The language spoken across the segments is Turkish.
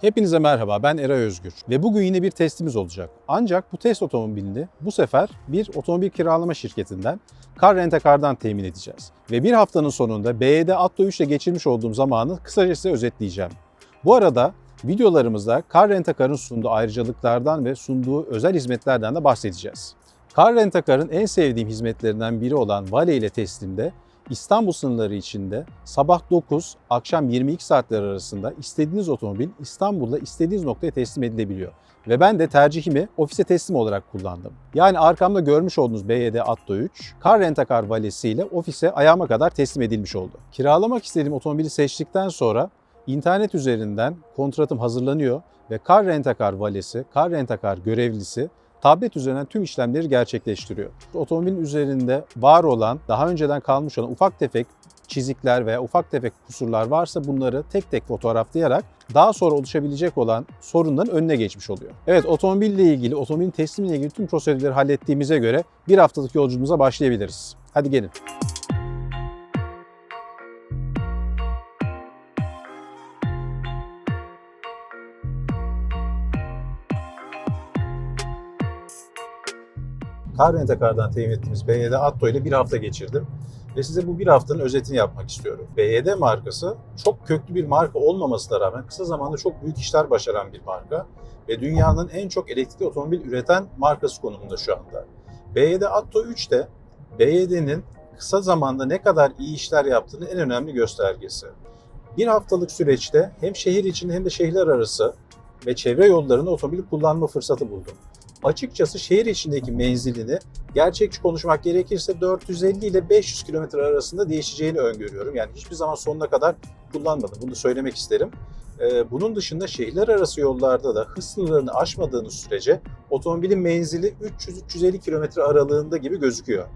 Hepinize merhaba, ben Eray Özgür ve bugün yine bir testimiz olacak. Ancak bu test otomobilini bu sefer bir otomobil kiralama şirketinden Car Rent a Car'dan temin edeceğiz. Ve bir haftanın sonunda BYD Atto 3 ile geçirmiş olduğum zamanı kısaca size özetleyeceğim. Bu arada videolarımızda Car Rent a Car'ın sunduğu ayrıcalıklardan ve sunduğu özel hizmetlerden de bahsedeceğiz. Car Rent a Car'ın en sevdiğim hizmetlerinden biri olan Vale ile teslimde İstanbul sınırları içinde sabah 9, akşam 22 saatler arasında istediğiniz otomobil İstanbul'da istediğiniz noktaya teslim edilebiliyor. Ve ben de tercihimi ofise teslim olarak kullandım. Yani arkamda görmüş olduğunuz BYD Atto 3, Car Rent a Car valesiyle ofise ayağıma kadar teslim edilmiş oldu. Kiralamak istediğim otomobili seçtikten sonra internet üzerinden kontratım hazırlanıyor ve Car Rent a Car valesi, Car Rent a Car görevlisi tablet üzerinden tüm işlemleri gerçekleştiriyor. Otomobilin üzerinde var olan, daha önceden kalmış olan ufak tefek çizikler veya ufak tefek kusurlar varsa bunları tek tek fotoğraflayarak daha sonra oluşabilecek olan sorunların önüne geçmiş oluyor. Evet otomobille ilgili, otomobilin teslimiyle ilgili tüm prosedürleri hallettiğimize göre bir haftalık yolculuğumuza başlayabiliriz. Hadi gelin. Car Car'dan temin ettiğimiz BYD Atto ile bir hafta geçirdim. Ve size bu bir haftanın özetini yapmak istiyorum. BYD markası çok köklü bir marka olmamasına rağmen kısa zamanda çok büyük işler başaran bir marka. Ve dünyanın en çok elektrikli otomobil üreten markası konumunda şu anda. BYD Atto 3 de BYD'nin kısa zamanda ne kadar iyi işler yaptığını en önemli göstergesi. Bir haftalık süreçte hem şehir içinde hem de şehirler arası ve çevre yollarında otomobil kullanma fırsatı buldum açıkçası şehir içindeki menzilini gerçekçi konuşmak gerekirse 450 ile 500 kilometre arasında değişeceğini öngörüyorum. Yani hiçbir zaman sonuna kadar kullanmadım. Bunu söylemek isterim. Ee, Bunun dışında şehirler arası yollarda da hız sınırlarını aşmadığınız sürece otomobilin menzili 300-350 kilometre aralığında gibi gözüküyor.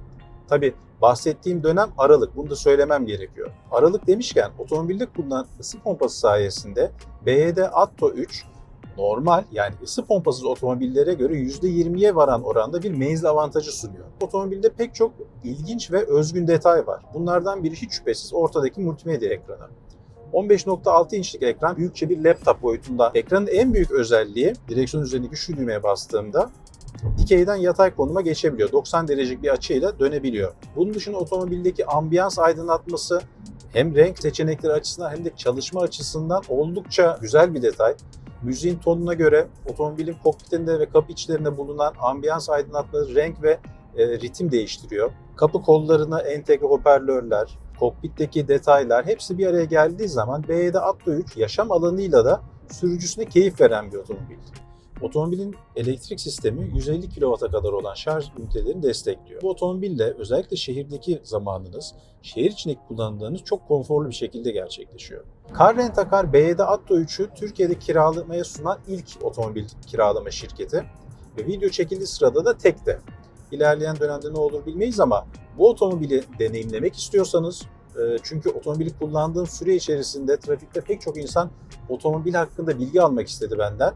Tabi bahsettiğim dönem Aralık. Bunu da söylemem gerekiyor. Aralık demişken otomobilde kullanılan ısı pompası sayesinde BYD Atto 3 normal yani ısı pompasız otomobillere göre %20'ye varan oranda bir menzil avantajı sunuyor. Otomobilde pek çok ilginç ve özgün detay var. Bunlardan biri hiç şüphesiz ortadaki multimedya ekranı. 15.6 inçlik ekran büyükçe bir laptop boyutunda. Ekranın en büyük özelliği direksiyon üzerindeki şu düğmeye bastığımda dikeyden yatay konuma geçebiliyor. 90 derecelik bir açıyla dönebiliyor. Bunun dışında otomobildeki ambiyans aydınlatması hem renk seçenekleri açısından hem de çalışma açısından oldukça güzel bir detay müziğin tonuna göre otomobilin kokpitinde ve kapı içlerinde bulunan ambiyans aydınlatmaları renk ve e, ritim değiştiriyor. Kapı kollarına entegre hoparlörler, kokpitteki detaylar hepsi bir araya geldiği zaman BYD Atto 3 yaşam alanıyla da sürücüsüne keyif veren bir otomobil. Otomobilin elektrik sistemi 150 kW'a kadar olan şarj ünitelerini destekliyor. Bu otomobille özellikle şehirdeki zamanınız, şehir içindeki kullandığınız çok konforlu bir şekilde gerçekleşiyor. Car Rent a Car BYD Atto 3'ü Türkiye'de kiralamaya sunan ilk otomobil kiralama şirketi ve video çekildiği sırada da tekte. İlerleyen dönemde ne olur bilmeyiz ama bu otomobili deneyimlemek istiyorsanız e, çünkü otomobili kullandığım süre içerisinde trafikte pek çok insan otomobil hakkında bilgi almak istedi benden.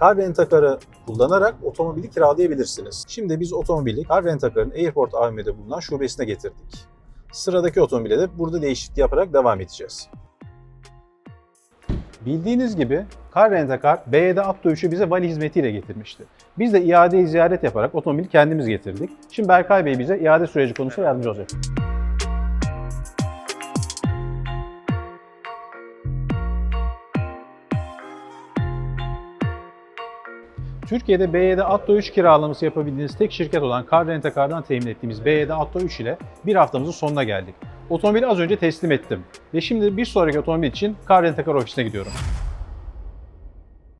Car Rent a Car'ı kullanarak otomobili kiralayabilirsiniz. Şimdi biz otomobili Car Rent a Car'ın Airport AVM'de bulunan şubesine getirdik. Sıradaki otomobile de burada değişiklik yaparak devam edeceğiz. Bildiğiniz gibi Car Rent a Car BYD Atto 3'ü bize vali hizmetiyle getirmişti. Biz de iade ziyaret yaparak otomobili kendimiz getirdik. Şimdi Berkay Bey bize iade süreci konusunda yardımcı olacak. Türkiye'de BYD Atto 3 kiralaması yapabildiğiniz tek şirket olan Car Rent a Car'dan temin ettiğimiz BYD Atto 3 ile bir haftamızın sonuna geldik. Otomobili az önce teslim ettim ve şimdi bir sonraki otomobil için Car Rent a Car ofisine gidiyorum.